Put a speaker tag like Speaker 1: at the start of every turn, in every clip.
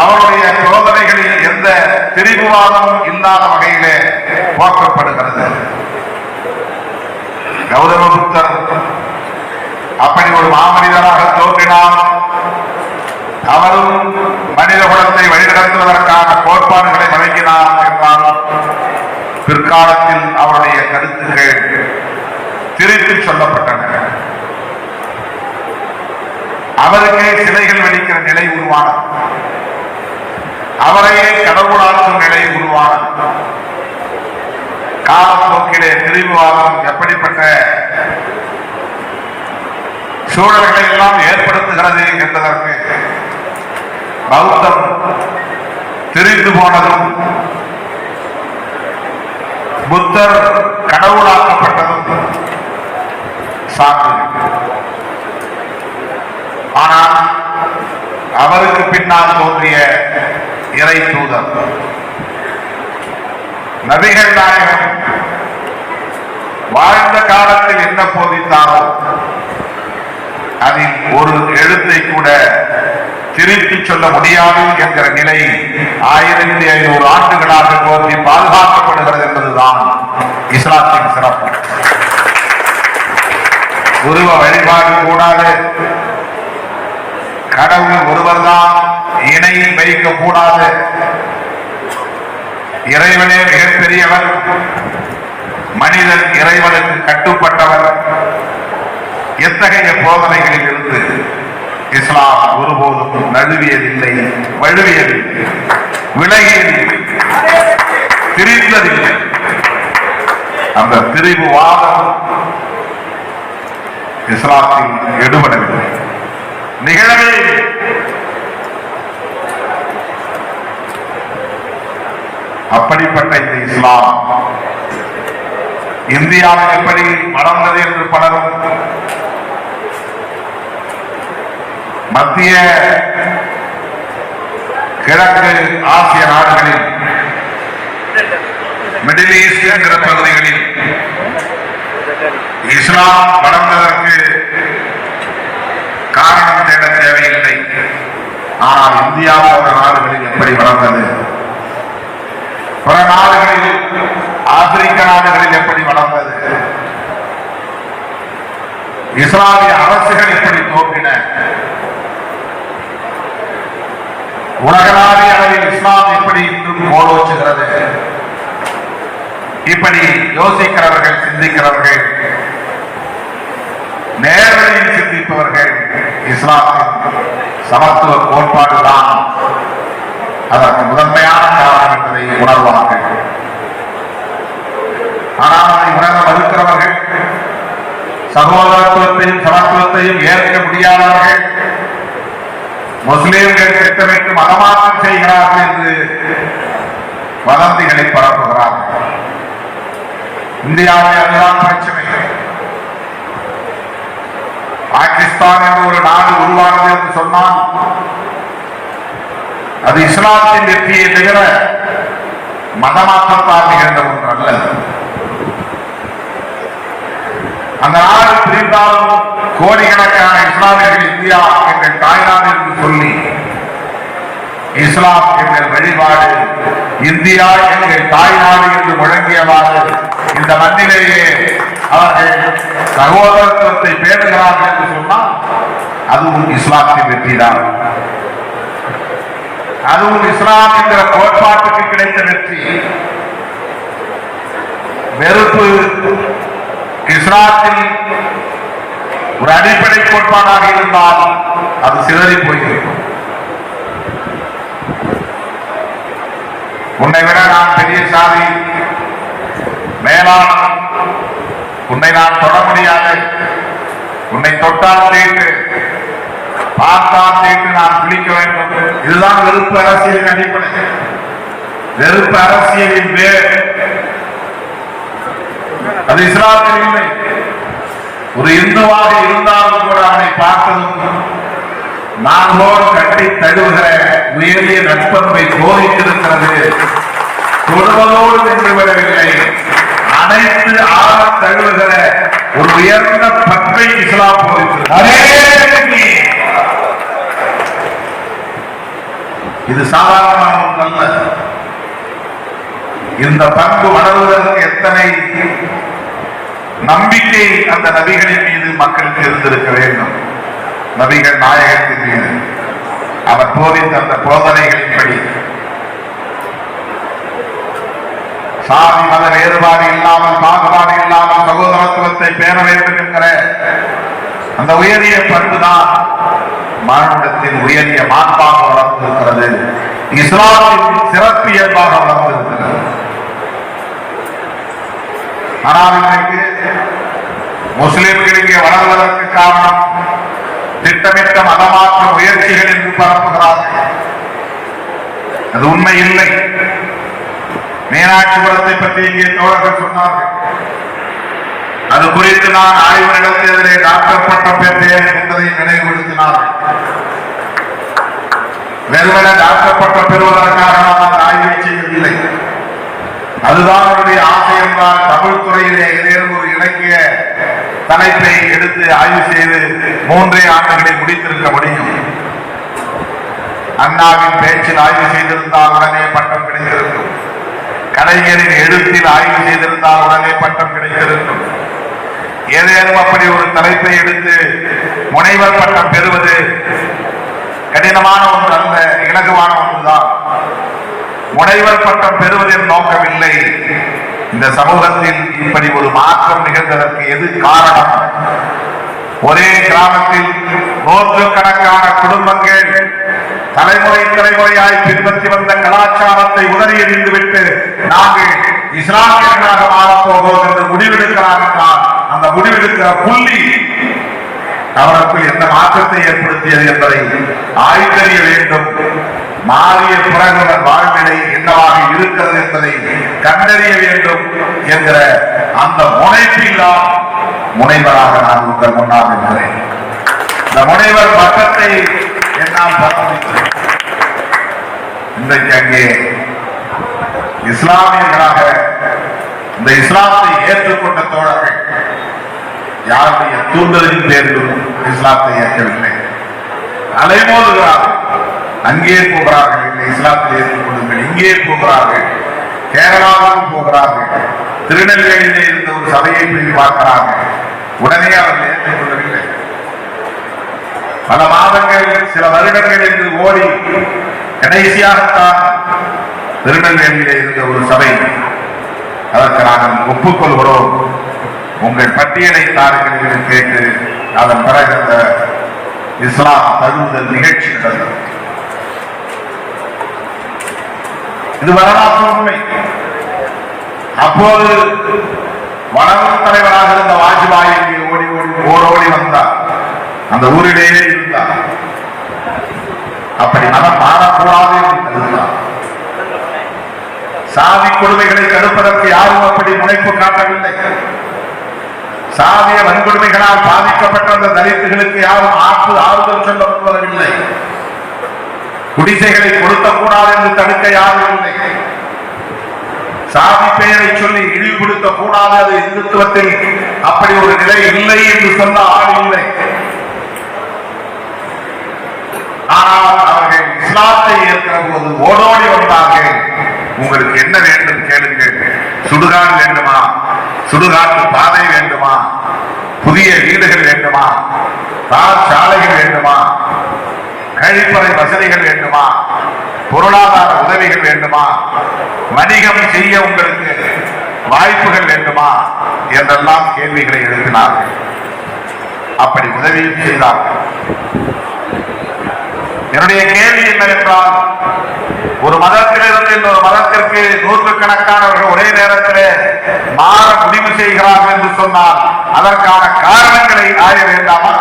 Speaker 1: அவருடைய சோதனைகளில் எந்த திரிபுவாதமும் இல்லாத வகையிலே போற்றப்படுகிறது. கௌதம புத்தர் அப்படி ஒரு மாமனிதராக தோன்றினார் அவரும் மனித குலத்தை வழிநடத்துவதற்கான கோட்பாடுகளை வழங்கினார் என்றால் பிற்காலத்தில் அவருடைய கருத்துக்கள் திருப்பி சொல்லப்பட்டன. அவருக்கே சிலைகள் வெடிக்கிற நிலை உருவானது. அவரையே கடவுளாக்கும் நிலை உருவானது. காலப்போக்கிலே பிரிவுவாதம் எப்படிப்பட்ட சூழல்களை எல்லாம் ஏற்படுத்துகிறது என்பதற்கு பௌத்தம் திரிந்து போனதும் புத்தர் கடவுளாக்கப்பட்டதும் சான்று. ஆனால் அவருக்கு பின்னால் தோன்றிய இறை தூதர் நபிகள் நாயகம் வாழ்ந்த காலத்தில் என்ன போதித்தாரோ அதில் ஒரு எழுத்தை கூட திருப்பி சொல்ல முடியாது என்கிற நிலை ஆயிரத்தி ஐநூறு ஆண்டுகளாக தோன்றி பாதுகாக்கப்படுகிறது என்பதுதான் இஸ்லாத்தின் சிறப்பு. உருவ வழிபாடு கூடாது கடவுள் ஒருவர்தான் இணை வைக்க கூடாது இறைவனே மிகப்பெரியவர் மனிதன் இறைவனுக்கு கட்டுப்பட்டவர். எத்தகைய போதனைகளில் இருந்து இஸ்லாம் ஒருபோதும் நழுவியதில்லை வழுவியதில்லை விலகியதில்லை திரிந்ததில்லை. அந்த திரிவு வாதம் இஸ்லாத்தில் எடுபடவில்லை. நிகழவே இல்லை. அப்படிப்பட்ட இந்த இஸ்லாம் இந்தியாவில் எப்படி வளர்ந்தது என்று பலரும் மத்திய கிழக்கு ஆசிய நாடுகளில் மிடில் ஈஸ்ட் என்கிற பகுதிகளில் இஸ்லாம் வளர்ந்ததற்கு காரணம் தேட தேவையில்லை. ஆனால் இந்தியா போன்ற நாடுகளில் எப்படி வளர்ந்தது? பிற நாடுகளில் ஆப்பிரிக்க நாடுகளில் எப்படி வளர்ந்தது? இஸ்லாமிய அரசுகள் எப்படி தோன்றின? உலகளாவிய அளவில் இஸ்லாம் எப்படி இன்றும் கோலோச்சுகிறது இப்படி யோசிக்கிறவர்கள் சிந்திக்கிறவர்கள் நேர்வழியில் சிந்திப்பவர்கள் இஸ்லாத்தின் சமத்துவ கோட்பாடு தான் அதற்கு முதன்மையான காரணம் என்பதை உணர்வார்கள். ஆனால் அதை உணர மறுக்கிறவர்கள் சகோதரத்துவத்தையும் சமத்துவத்தையும் ஏற்க முடியாதவர்கள் முஸ்லிம்கள் திட்டமிட்டு மதமாற்றம் செய்கிறார்கள் என்று வதந்திகளை பரப்புகிறார்கள். இந்தியாவில் அதுதான் பிரச்சனை. பாகிஸ்தான் என்ற ஒரு நாடு உருவானது என்று சொன்னால் அது இஸ்லாத்தின் வெற்றியை தவிர மதமாற்றத்தால் நிகழ்ந்த ஒன்று அல்ல அந்த நாடு பிரிந்தாலும் கோடிக்கணக்கான இஸ்லாமியர்கள் இந்தியா எங்கள் தாய்நாடு என்று சொல்லி இஸ்லாம் எங்கள் வழிபாடு இந்தியா எங்கள் தாய்நாடு என்று முழங்கியவாறு இந்த மண்ணிலேயே அவர்கள் சகோதரத்துவத்தை பேணுகிறார்கள் என்று சொன்னால் அதுவும் இஸ்லாத்தின் வெற்றிதான். அதுவும் இஸ்லாம் என்கிற கோட்பாட்டுக்கு கிடைத்த வெற்றி. வெறுப்பு இஸ்லாத்தில் ஒரு அடிப்படை கோட்பாடாக இருந்தால் அது சிதறி போயிருக்கும் உன்னை விட நான் பெரிய சாதி. மேலான உன்னை நான் தொட முடியாது. உன்னை தொட்டால் தீட்டு. பார்த்தால் தீட்டு நான் பிடிக்க வேண்டும் இதுதான் வெறுப்பு அரசியலின் அடிப்படை வெறுப்பு அரசியலின் வேர் அது இஸ்லாத்தில் இல்லை. ஒரு இந்துவாக இருந்தாலும் கூட அவனை பார்த்ததும் நான் கட்டி தழுவுகிற உயரிய நட்பண்பை போதித்திருக்கிறது. தொடுவதோடு நின்றுவிடவில்லை அனைத்து ஆழ தழுவுகிற ஒரு உயர்ந்த பற்றை இஸ்லாம் போதித்திருக்கிறது. இது சாதாரணமான ஒன்றல்ல இந்த பண்பு வளர்வதற்கு எத்தனை நம்பிக்கை அந்த நபிகளின் மீது மக்களுக்கு இருந்திருக்க வேண்டும்? நபிகள் நாயகத்தின் மீது அவர் போதித்த அந்த போதனைகளின்படி சாதி மத வேறுபாடு இல்லாமல் பாகுபாடு இல்லாமல் சகோதரத்துவத்தை பேண வேண்டும் என்கிற அந்த உயரிய பண்புதான் மானுடத்தின் உயரிய மாண்பாக வளர்ந்திருக்கிறது. இஸ்லாமின் சிறப்பு இயல்பாக வளர்ந்திருக்கிறது. ஆனால் இன்றைக்கு முஸ்லிம்களுக்கு இங்கே வளர்வதற்கு காரணம் திட்டமிட்ட மதமாற்ற முயற்சிகள் என்று பரப்புகிறார்கள் அது உண்மை இல்லை. மீனாட்சிபுரத்தை பற்றி இங்கே தோழர்கள் சொன்னார்கள். அது குறித்து நான் ஆய்வு நடத்தியதிலே டாக்டர் பட்டம் பெற்றேன் என்பதை நினைவுபடுத்தினார்கள். வெறுமன டாக்டர் பட்டம் பெறுவதற்காக நான் ஆய்வு செய்யவில்லை. அதுதான் அவருடைய ஆசை என்றால் தமிழ் துறையிலே ஏதேனும் ஒரு இலக்கிய தலைப்பை எடுத்து ஆய்வு செய்து மூன்றே ஆண்டுகளை முடித்திருக்க முடியும் அண்ணாவின் பேச்சில் ஆய்வு செய்திருந்தால் உடனே பட்டம் கிடைத்திருக்கும். கலைஞரின் எழுத்தில் ஆய்வு செய்திருந்தால் உடனே பட்டம் கிடைத்திருக்கும். ஏதேனும் அப்படி ஒரு தலைப்பை எடுத்து முனைவர் பட்டம் பெறுவது கடினமான ஒன்று அல்ல இலகுவான ஒன்றுதான். முனைவர் பட்டம் பெறுவதின் நோக்கமில்லை. இந்த சமூகத்தில் இப்படி ஒரு மாற்றம் நிகழ்ந்ததற்கு எது காரணம்? ஒரே கிராமத்தில் நூற்றுக்கணக்கான குடும்பங்கள் தலைமுறை தலைமுறையாய் பின்பற்றி வந்த கலாச்சாரத்தை உதறி எறிந்துவிட்டு நாங்கள் இஸ்லாமியர்களாக மாறப்போகிறோம் என்று முடிவெடுக்கிறார் என்றால் அந்த முடிவெடுக்கிற புள்ளி அவருக்குள் எந்த மாற்றத்தை ஏற்படுத்தியது என்பதை ஆய்ந்தறிய வேண்டும். மாறிய பிறகுடன் வாழ்நிலை என்னவாக இருக்கிறது என்பதை கண்டறிய வேண்டும் என்கிற அந்த முனைப்பில்லாம் முனைவராக நான் உங்கள் முன்னால் இருக்கிறேன் இந்த முனைவர் பட்டத்தை என்னால் பெற இன்றைக்கு அங்கே இஸ்லாமியர்களாக இந்த இஸ்லாத்தை ஏற்றுக்கொண்ட தோழர்கள் யாருடைய தூண்டுதலின் பேரிலும் இஸ்லாத்தை ஏற்கவில்லை. அலைமோதுகிறார்கள். அங்கே போகிறார்கள் இல்லை இஸ்லாத்தை ஏற்றுக்கொள்ளுங்கள் இங்கே போகிறார்கள் கேரளாவுக்கு போகிறார்கள். திருநெல்வேலியிலே இருந்த ஒரு சபையை போய் பார்க்கிறார்கள் உடனே அவர்கள் ஏற்றுக்கொள்ளவில்லை பல மாதங்கள் சில வருடங்கள் என்று ஓடி கடைசியாகத்தான் திருநெல்வேலியிலே இருந்த ஒரு சபை அதற்கு நாங்கள் ஒப்புக்கொள்கிறோம். உங்கள் பட்டியலை தாருங்கள் என்று கேட்டு அதன் பிறகு அந்த இஸ்லாம் தழுவுதல் நிகழ்ச்சி நடந்தது. இது வரலாற்று உண்மை அப்போது வளரும் தலைவராக இருந்த வாஜ்பாய் இங்கே ஓடி ஓடி ஓடோடி வந்தார். அந்த ஊரிலேயே இருந்தார். அப்படி மனம் மாறக்கூடாது என்று சாதி கொடுமைகளை தடுப்பதற்கு யாரும் அப்படி முனைப்பு காட்டவில்லை. சாதிய வன்கொடுமைகளால் பாதிக்கப்பட்ட அந்த தலித்துகளுக்கு யாரும் ஆற்று ஆறுதல் சொல்ல முன்வரவில்லை. குடிசைகளை கொடுக்கக்கூடாது என்று தடுக்க யாரும் இல்லை. சாதி பெயரை சொல்லி இழிவுபடுத்த கூடாது அது இந்துத்துவத்தில் அப்படி ஒரு நிலை இல்லை என்று சொன்ன ஆள் இல்லை. ஆனால் அவர்கள் இஸ்லாத்தை ஏற்கிற போது ஓடோடி வந்தார்கள். உங்களுக்கு என்ன வேண்டும் கேளுங்கள். சுடுகாடு வேண்டுமா? சுடுகாட்டு பாதை வேண்டுமா? புதிய வீடுகள் வேண்டுமா? தார் சாலைகள் வேண்டுமா? பொருளாதார உதவிகள் வேண்டுமா? வணிகம் செய்ய உங்களுக்கு வாய்ப்புகள் வேண்டுமா? என்றெல்லாம் கேள்விகளை எழுப்பினார்கள் அப்படி உதவியும் செய்தார்கள் என்னுடைய கேள்வி என்னவென்றால் ஒரு மதத்திலிருந்து இன்னொரு மதத்திற்கு நூற்றுக்கணக்கானவர்கள் ஒரே நேரத்தில் மாற முடிவு செய்கிறார்கள் என்று சொன்னால் அதற்கான காரணங்களை ஆய வேண்டாமா?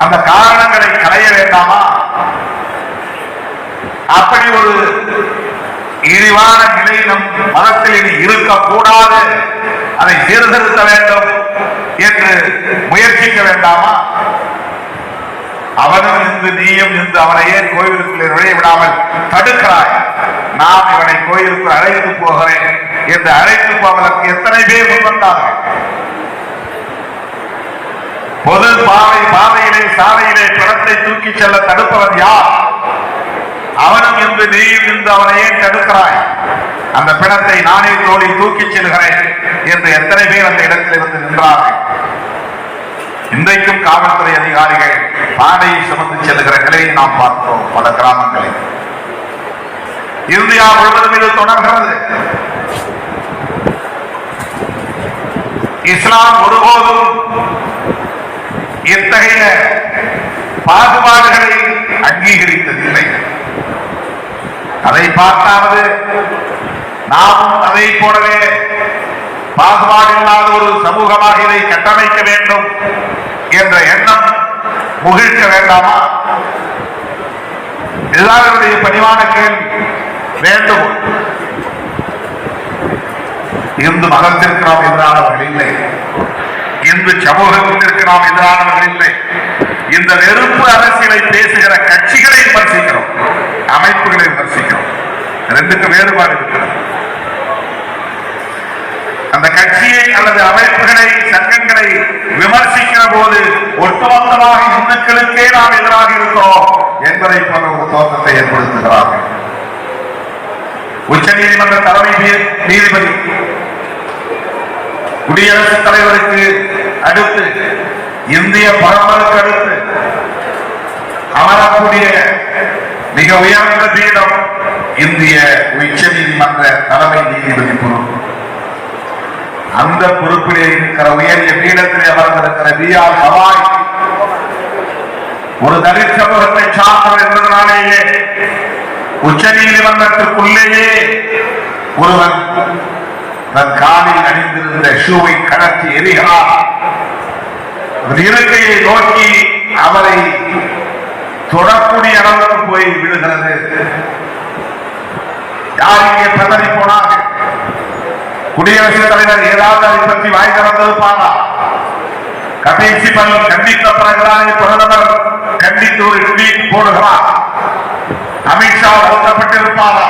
Speaker 1: அந்த காரணங்களை களைய வேண்டாமா அப்படி ஒரு இழிவான நிலை நம் மதத்தில் இனி இருக்கக்கூடாது. அதை சீர்திருத்த வேண்டும் என்று முயற்சிக்க வேண்டாமா? அவனும் இந்து நீயும் இந்து அவனை ஏன் கோயிலுக்குள்ளே நுழைய விடாமல் தடுக்கிறாய். நான் இவனை கோயிலுக்கு அழைத்து போகிறேன் என்று அழைத்து போவதற்கு எத்தனை பேர் முன்வந்தார்கள் பொது பாதை பாதையிலே சாலையிலே பிணத்தை தூக்கிச் செல்ல தடுப்பவன் யார்? அவனும் நீயும் இன்று அவனை ஏன் தடுக்கிறாய்? அந்த பிணத்தை நானே தோழி தூக்கிச் செல்கிறேன் என்று எத்தனை பேர் அந்த இடத்தில் இருந்து நின்றார்கள். இன்றைக்கும் காவல்துறை அதிகாரிகள் பாடையை சுமந்து செல்கிற நிலையை நாம் பார்த்தோம் பல கிராமங்களில். இந்தியா முழுவதும் இது தொடர்கிறது. இஸ்லாம் ஒருபோதும் இத்தகைய பாகுபாடுகளை அங்கீகரித்ததில்லை. அதை பார்த்தாவது. நாம் அதை போலவே பாகுபாடு இல்லாத ஒரு சமூகமாக இதை கட்டமைக்க வேண்டும் என்ற எண்ணம் முகிழ்க்க வேண்டாமா? இதுதான் என்னுடைய பணிவான கேள்வி. வேண்டும். இந்து மதத்திற்கு நாம் எதிரானவர்கள் இல்லை. இந்து சமூகத்திற்கு நாம் எதிரானவர்கள் இல்லை. இந்த நெருப்பு அரசியலை பேசுகிற கட்சிகளை விமர்சிக்கிறோம். அமைப்புகளை விமர்சிக்கும். ரெண்டுக்கு வேறுபாடு இருக்கிறது. அந்த கட்சியை அல்லது அமைப்புகளை சங்கங்களை விமர்சிக்கிற போது ஒட்டுமொத்தமாக இந்துக்களுக்கே நாம் எதிராக இருக்கிறோம் என்பதை போன்ற ஒரு தோற்றத்தை ஏற்படுத்துகிறார்கள். உச்ச நீதிமன்ற தலைமை நீதிபதி குடியரசுத் தலைவருக்கு அடுத்து இந்திய பரம்பருக்கு அடுத்து அமரக்கூடிய மிக உயர்ந்த பீடம் இந்திய உச்ச நீதிமன்ற தலைமை நீதிபதி பொறுப்பு அந்த பொறுப்பிலே இருக்கிற உயரிய பீடத்திலே அமர்ந்திருக்கிற பி ஆர் ஹவாய் ஒரு தலித் சமூகத்தை சார்ந்தவர் என்பதனாலேயே உச்ச நீதிமன்றத்திற்குள்ளேயே ஒருவன் தன் காலில் அணிந்திருந்த ஷூவை கடத்தி எரிகிறார் இருக்கையை நோக்கி அவரை தொடக்கூடிய அளவுக்கு போய் விழுகிறது. யார் இங்கே பதறி போனார் குடியரசுத் தலைவர் ஏதாவது அதை பற்றி வாய் திறந்திருப்பாரா கடைசி பலன் கண்டித்த பிறகுதான் பிரதமர் கண்டித்து ஒரு ட்வீட் போடுகிறார் அமித்ஷா ஒதுக்கப்பட்டிருப்பாரா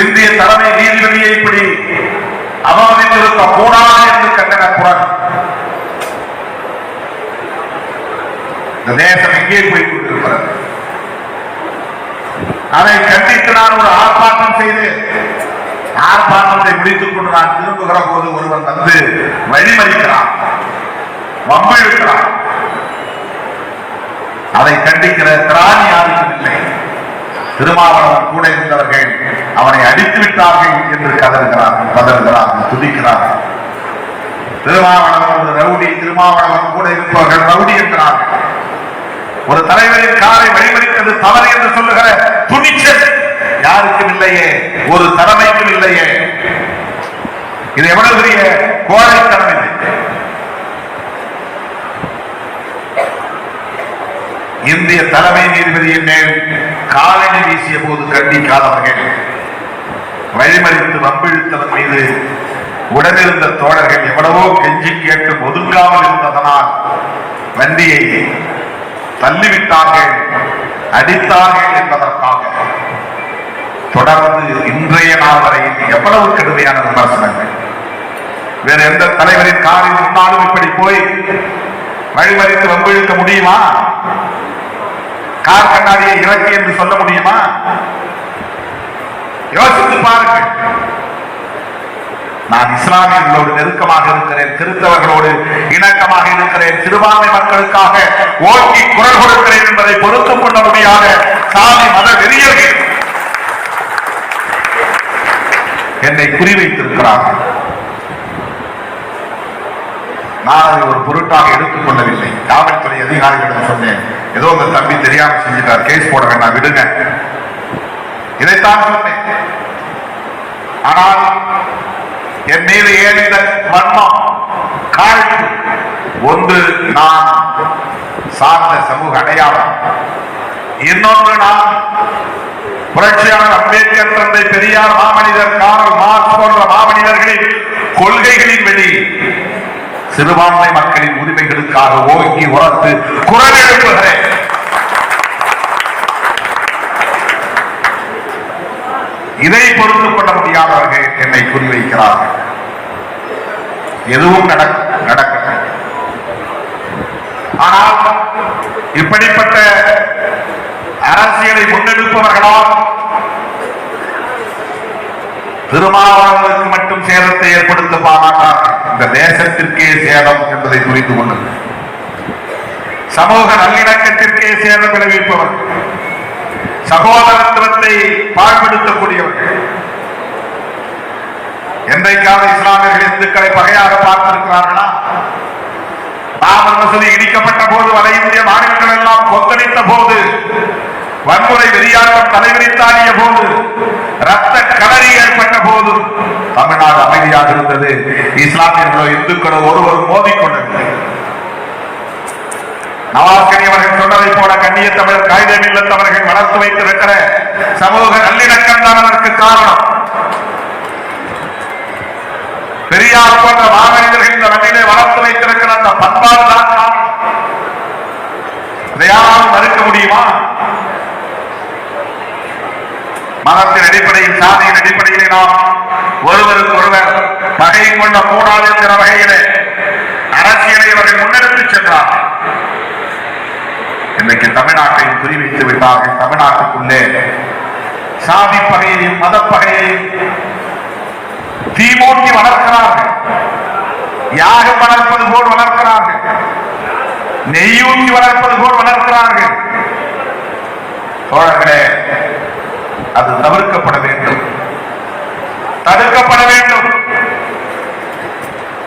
Speaker 1: இந்திய தலைமை நீதிபதியை இப்படி அவமதித்திருக்க கூடாது என்று கண்டன குரல் இந்த தேசம் எங்கே போய் கொண்டிருக்கிறது? அதை கண்டித்து நான் ஒரு ஆர்ப்பாட்டம் செய்து ஆர்ப்பாட்டத்தை முடித்துக் கொண்டு நான் திரும்புகிற போது ஒருவன் வந்து வழிமறிக்கிறான் வம்பிழுக்கிறான். அதை கண்டிக்கிற திராணி யாருக்கும் இல்லை. திருமாவளவன் கூட இருந்தவர்கள் அவனை அடித்து விட்டார்கள் என்று கதறுகிறார்கள் கதறுகிறார்கள் துதிக்கிறார்கள் திருமாவளவன் ரவுடி திருமாவளவன் கூட இருப்பவர்கள் ரவுடி என்கிறார்கள் ஒரு தலைவரின் காரை வழிமறித்தது தவறு என்று சொல்லுகிற துணிச்சல் யாருக்கும் இல்லையே ஒரு தலைமைக்கும் இல்லையே. இது எவ்வளவு பெரிய கோழைத்தனம் இது. இந்திய தலைமை நீதிபதியின் மேல் காலணி வீசிய போது கண்டிக்காதவர்கள் வழிமறித்து வம்பிழுத்தவன் மீது உடனிருந்த தோழர்கள் எவ்வளவோ கெஞ்சி கேட்டு ஒதுங்காமல் இருந்ததனால் வண்டியை தள்ளிவிட்டார்கள் அடித்தார்கள் என்பதற்காக. தொடர்ந்து இன்றைய நாள் வரையில் எவ்வளவு கடுமையான விமர்சனங்கள். வேற எந்த தலைவரின் காரில் இருந்தாலும் இப்படி போய் வழிமறித்து வம்பிழுக்க முடியுமா? கார் கண்ணாடியை இறக்கி என்று சொல்ல முடியுமா? யோசித்து பாருங்கள். நான் இஸ்லாமியர்களோடு நெருக்கமாக இருக்கிறேன் கிறிஸ்தவர்களோடு இணக்கமாக இருக்கிறேன் சிறுபான்மை மக்களுக்காக ஓட்டி குரல் கொடுக்கிறேன் என்பதை பொறுத்துக் கொண்டபடியாக சாதி மத வெறியர்கள் என்னை குறிவைத்திருக்கிறார்கள் நான் அதை ஒரு பொருட்டாக எடுத்துக் கொள்ளவில்லை. காவல்துறை அதிகாரிகளிடம் சொன்னேன். ஏதோ உங்க தம்பி தெரியாம செஞ்சுட்டார். கேஸ் போட வேண்டாம் விடுங்க. இதைத்தான் சொன்னேன். ஆனால் என் மீது ஏன் மர்மம் காழ்ப்பு ஒன்று நான் சார்ந்த சமூக அடையாளம். இன்னொன்று நான் புரட்சியாளர் அம்பேத்கர் தந்தை பெரியார் மாமனிதர் காரல் மார்க் போன்ற மாமனிதர்களின் கொள்கைகளின் வெளி. சிறுபான்மை மக்களின் உரிமைகளுக்காக ஓங்கி உரத்து குரல் எழுப்புகிறேன். இதை பொறுத்துக் கொள்ள முடியாதவர்கள் என்னை குறிவைக்கிறார்கள். எதுவும் நடக்கும் நடக்கட்டும் ஆனால் இப்படிப்பட்ட அரசியலை முன்னெடுப்பவர்களால் திருமாவளவனுக்கு மட்டும் சேதத்தை ஏற்படுத்த மாட்டார் இந்த தேசத்திற்கே சேதம் என்பதை புரிந்து கொண்டது சமூக நல்லிணக்கத்திற்கே சேதம் விளைவிப்பவர் சகோதரத்துவத்தை பாழ்படுத்தக்கூடியவர்கள் என்றைக்காவது இஸ்லாமியர்கள் இந்துக்களை பகையாக பார்த்திருக்கிறார்களா? ராமர் மசூதி இடிக்கப்பட்ட போது வட இந்திய மாநிலங்கள் எல்லாம் கொந்தளித்த போது வன்முறை வெறியாட்டம் தலைவிரித்தாடிய போது ரத்த கலரி ஏற்பட்ட போது தமிழ்நாடு அமைதியாக இருந்தது. இஸ்லாமியர்களோ இந்துக்களோ ஒருவரும் மோதிக்கொண்டதில்லை. நவாஸ்கனி அவர்கள் சொன்னதை போல கண்ணிய தமிழர் காகிதம் இல்லத்தவர்கள் வளர்த்து வைத்திருக்கிற சமூக நல்லிணக்கம் தான் அதற்கு காரணம். பெரியார் போன்ற மாமனிதர்கள் இந்த மண்ணிலே வளர்த்து வைத்திருக்கிற அந்த பண்பாடு தான். காரணம் மறுக்க முடியுமா? மதத்தின் அடிப்படையில் சாதியின் அடிப்படையிலே நாம் ஒருவருக்கு ஒருவர் பகை கொண்ட கூடாது என்கிற வகையிலே அரசியலை அவர்கள் முன்னெடுத்துச் சென்றார். இன்றைக்கு நாட்டை குறிவைத்து விட்டார்கள். தமிழ்நாட்டுக்குள்ளே சாதி பகையையும் மதப்பகையையும் தீமூட்டி வளர்க்கிறார்கள். யாகம் வளர்ப்பது போல் வளர்க்கிறார்கள். நெய்யூட்டி வளர்ப்பது போல் வளர்க்கிறார்கள். தோழர்களே அது தவிர்க்கப்பட வேண்டும். தடுக்கப்பட வேண்டும்.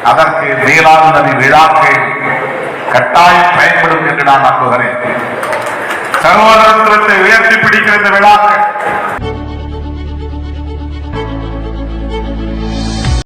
Speaker 1: அதற்கு வேளாண் நதி விழாக்கள் கட்டாயம் பயன்படும் என்று நான் நம்புகிறேன். சகோதரத்துவத்தை உயர்த்தி பிடிக்கிற இந்த விழாக்கள்